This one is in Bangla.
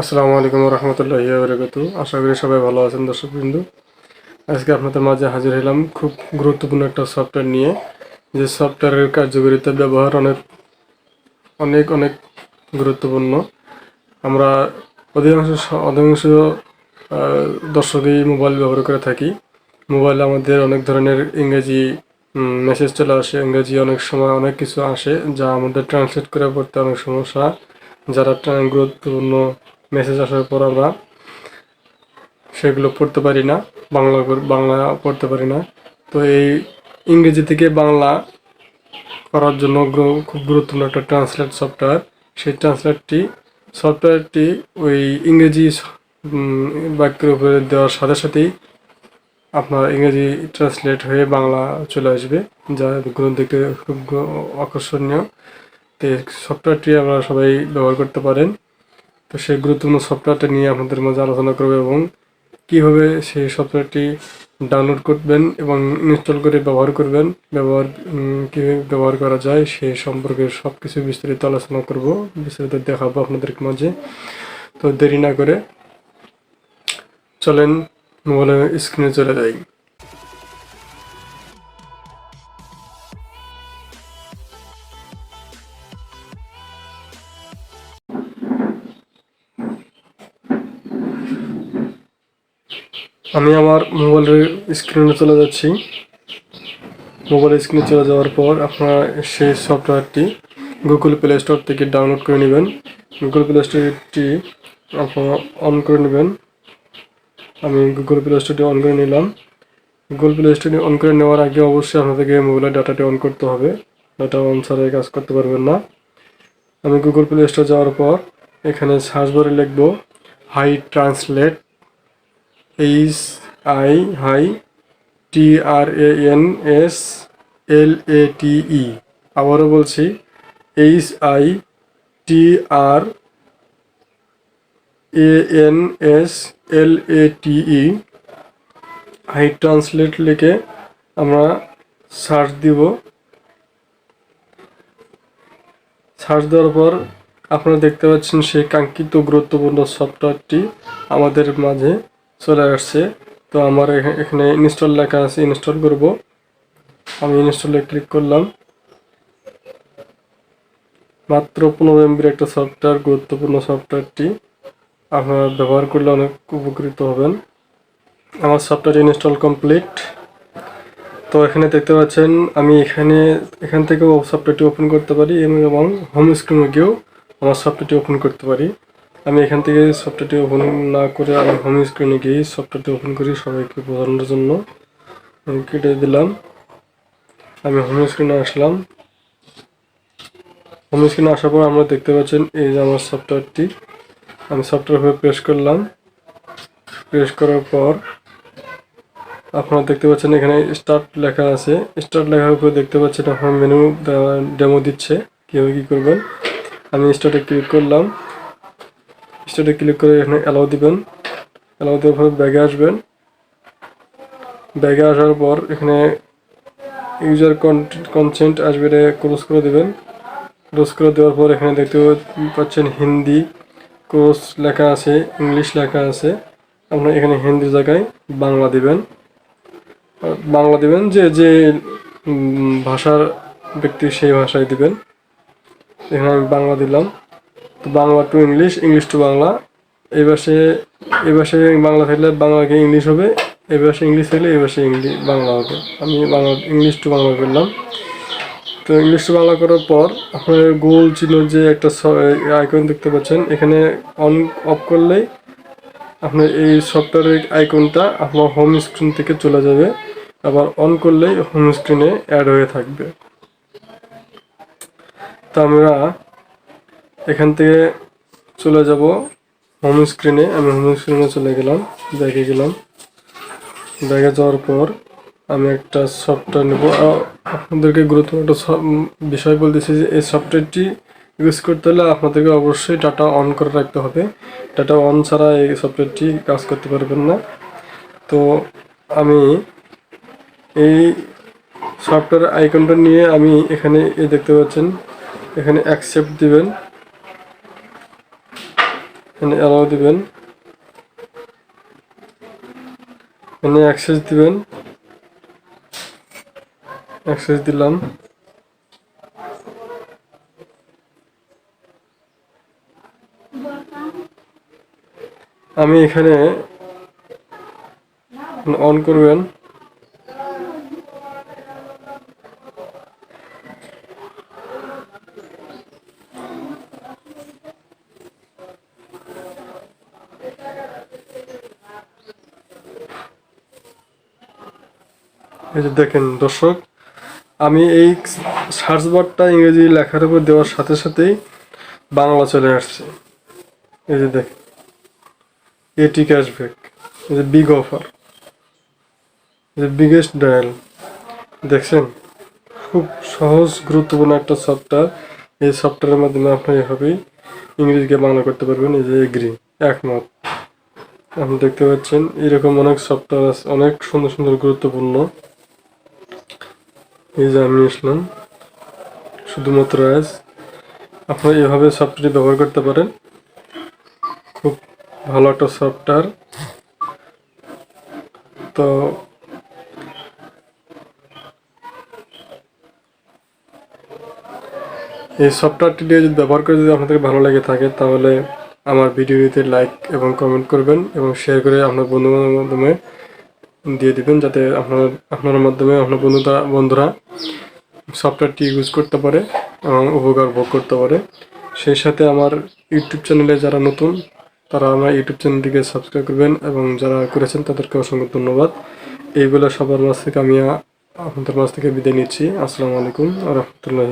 আসসালামু আলাইকুম রহমতুল্লাহ বরকত আশা করি সবাই ভালো আছেন দর্শক বিন্দু আজকে আপনাদের মাঝে হাজির হলাম খুব গুরুত্বপূর্ণ একটা সফটওয়্যার নিয়ে, যে সফটওয়্যারের কার্যকারিতা ব্যবহার অনেক অনেক অনেক গুরুত্বপূর্ণ। আমরা অধিকাংশ অধিকাংশ দর্শকই মোবাইল ব্যবহার করে থাকি। মোবাইলে আমাদের অনেক ধরনের ইংরেজি মেসেজ চলে আসে, ইংরেজি অনেক সময় অনেক কিছু আসে, যা আমাদের ট্রান্সলেট করে পড়তে অনেক সমস্যা, যারা গুরুত্বপূর্ণ মেসেজ আসার পর আমরা সেগুলো পড়তে পারি না, বাংলা বাংলা পড়তে পারি না। তো এই ইংরেজি থেকে বাংলা করার জন্য খুব গুরুত্বপূর্ণ একটা ট্রান্সলেট সফটওয়্যার সেই ট্রান্সলেটটি সফটওয়্যারটি ওই ইংরেজি বাক্যের উপরে দেওয়ার সাথে সাথেই আপনার ইংরেজি ট্রান্সলেট হয়ে বাংলা চলে আসবে, যা গ্রন্থ খুব আকর্ষণীয়। তো সফটওয়্যারটি আপনারা সবাই ব্যবহার করতে পারেন। তো সেই গুরুত্বপূর্ণ সফটওয়্যারটা নিয়ে আপনাদের মাঝে আলোচনা করব এবং কীভাবে সেই সফটওয়্যারটি ডাউনলোড করবেন এবং ইনস্টল করে ব্যবহার করবেন, ব্যবহার কীভাবে ব্যবহার করা যায় সেই সম্পর্কে সব কিছু বিস্তারিত আলোচনা করব, বিস্তারিত দেখাবো আপনাদের মাঝে। তো দেরি না করে চলেন মোবাইলের স্ক্রিনে চলে যাই। আমি আমার মোবাইলের স্ক্রিনে চলে যাচ্ছি। মোবাইলের স্ক্রিনে চলে যাওয়ার পর আপনারা সেই সফটওয়্যারটি গুগল প্লে স্টোর থেকে ডাউনলোড করে নেবেন। গুগল প্লে স্টোরটি আপনারা অন করে নেবেন। আমি গুগল প্লে স্টোরটি অন করে নিলাম। গুগল প্লে স্টোরটি অন করে নেওয়ার আগে অবশ্যই আপনাদেরকে মোবাইলের ডাটাটি অন করতে হবে। ডাটা অন ছাড়া কাজ করতে পারবেন না। আমি গুগল প্লে স্টোর যাওয়ার পর এখানে সার্চ বারে লিখব hi translate H I hi T R A N S L A T E আবারও বলছি H I T R A N S L A T E hi translate লিখে আমরা সার্চ দিব। সার্চ দেওয়ার পর আপনারা দেখতে পাচ্ছেন সেই কাঙ্ক্ষিত গুরুত্বপূর্ণ সফটওয়্যারটি আমাদের মাঝে। চলে আসছে। তো আমার এখা- এখানে ইনস্টল লেখা আছে ইনস্টল করব। আমি ইনস্টলে ক্লিক করলাম। মাত্র পনেরো এমবির একটা সফটওয়্যার গুরুত্বপূর্ণ সফটওয়্যারটি আপনারা ব্যবহার করলে অনেক উপকৃত হবেন। আমার সফটওয়্যার ইনস্টল কমপ্লিট তো এখানে দেখতে পাচ্ছেন, আমি এখানে, এখান থেকেও সফটওয়্যারটি ওপেন করতে পারি এবং হোম স্ক্রিনে গিয়েও আমার সফটওয়্যারটি ওপেন করতে পারি। আমি এখান থেকে সফটওয়্যারটি ওপেন না করে আমি হোম স্ক্রিনে গিয়ে সফটওয়্যারটি ওপেন করি সবাইকে বোঝানোর জন্য। কেটে দিলাম। আমি হোম স্ক্রিনে আসলাম। হোম স্ক্রিনে আসার পর আমরা দেখতে পাচ্ছেন এই যে আমার সফটওয়্যারটি আমি সফটওয়্যার প্রেস করলাম। প্রেস করার পর আপনারা দেখতে পাচ্ছেন এখানে স্টার্ট লেখা আছে। স্টার্ট লেখার উপরে দেখতে পাচ্ছেন আপনার মেনু ডেমো দিচ্ছে। কীভাবে কী করবেন? আমি স্টার্টে ক্লিক করলাম। স্টার্টে ক্লিক করে এখানে অ্যালাউ দিবেন। অ্যালাউ দেওয়ার পর ব্যাগে আসবেন। ব্যাগে আসার পর এখানে ইউজার কনসেন্ট আসবে ক্লোজ করে দেবেন। ক্লোজ করে দেওয়ার পর এখানে দেখতে পাচ্ছেন হিন্দি কোর্স লেখা আছে ইংলিশ লেখা আছে। আপনার এখানে হিন্দি জায়গায় বাংলা দিবেন। বাংলা দিবেন, যে যে ভাষার ব্যক্তি সেই ভাষায় দিবেন। এখানে আমি বাংলা দিলাম। তো Bangla to English English to Bangla. এই ভাষে, এই বাংলা থাকলে বাংলাকে ইংলিশ হবে? এই ইংলিশ থাকলে এই ভাষায় ইংলিশ বাংলা হবে। আমি বাংলা ইংলিশ টু বাংলা করলাম। তো ইংলিশ টু বাংলা করার পর আপনার গোল চিহ্ন যে একটা আইকন দেখতে পাচ্ছেন। এখানে অন অফ করলেই আপনার এই সফটওয়্যারের আইকনটা আপনার হোম স্ক্রিন থেকে চলে যাবে। আবার অন করলেই হোম স্ক্রিনে অ্যাড হয়ে থাকবে। তো আমরা এখান থেকে চলে যাব হোম স্ক্রিনে আমি হোম স্ক্রিনে চলে গেলাম ব্যাগে গেলাম। ব্যাগে যাওয়ার পর আমি একটা সফটওয়্যার নেব। আপনাদেরকে গুরুত্বপূর্ণ একটা বিষয় বলতেছি যে এই সফটওয়্যারটি ইউজ করতে হলে আপনাদেরকে অবশ্যই ডাটা অন করে রাখতে হবে। ডাটা অন ছাড়া এই সফটওয়্যারটি কাজ করতে পারবেন না। তো আমি এই সফটওয়্যার আইকনটা নিয়ে আমি এখানে এই দেখতে পাচ্ছেন, এখানে অ্যাকসেপ্ট দিবেন। এখানে অ্যালাউ দিবেন? এখানে অ্যাক্সেস দিবেন? অ্যাক্সেস দিলাম। আমি এখানে অন করবেন। এই যে দেখেন দর্শক, আমি এই সার্চ বারটা ইংরেজি লেখার উপর দেওয়ার সাথে সাথেই বাংলা চলে আসছে। এই যে দেখেন এটি ক্যাশব্যাক এই যে বিগ অফার যে বিগেস্ট ডায়াল দেখছেন? খুব সহজ, গুরুত্বপূর্ণ একটা সফটওয়্যার এই সফটওয়্যারের মাধ্যমে আপনি এভাবেই ইংরেজিকে বাংলা করতে পারবেন। এই যে এগ্রি একমত। আপনি দেখতে পাচ্ছেন, এরকম অনেক সফটওয়্যার আছে, অনেক সুন্দর সুন্দর, গুরুত্বপূর্ণ। এই যে আমি আসলাম, শুধুমাত্র আজ আপনারা এভাবে সফটওয়্যারটি ব্যবহার করতে পারেন। খুব ভালো একটা সফটওয়্যার তো এই সফটওয়্যারটি দিয়ে যদি ব্যবহার করে যদি আপনাদের ভালো লেগে থাকে, তাহলে আমার ভিডিওটিতে লাইক এবং কমেন্ট করবেন এবং শেয়ার করে আপনার বন্ধু বান্ধবের মাধ্যমে দিয়ে দিবেন, যাতে আপনার আপনার মাধ্যমে আপনার বন্ধুরা বন্ধুরা সফটওয়্যারটি ইউজ করতে পারে, এবং উপকার ভোগ করতে পারে। সেই সাথে আমার ইউটিউব চ্যানেলে যারা নতুন, তারা আমার ইউটিউব চ্যানেলটিকে সাবস্ক্রাইব করবেন, এবং যারা করেছেন তাদেরকে অসংখ্য ধন্যবাদ। এইগুলো সবার মাছ থেকে আমি আপনাদের মাছ থেকে বিদায় নিচ্ছি। আসসালামু আলাইকুম রহমতুল্লাহ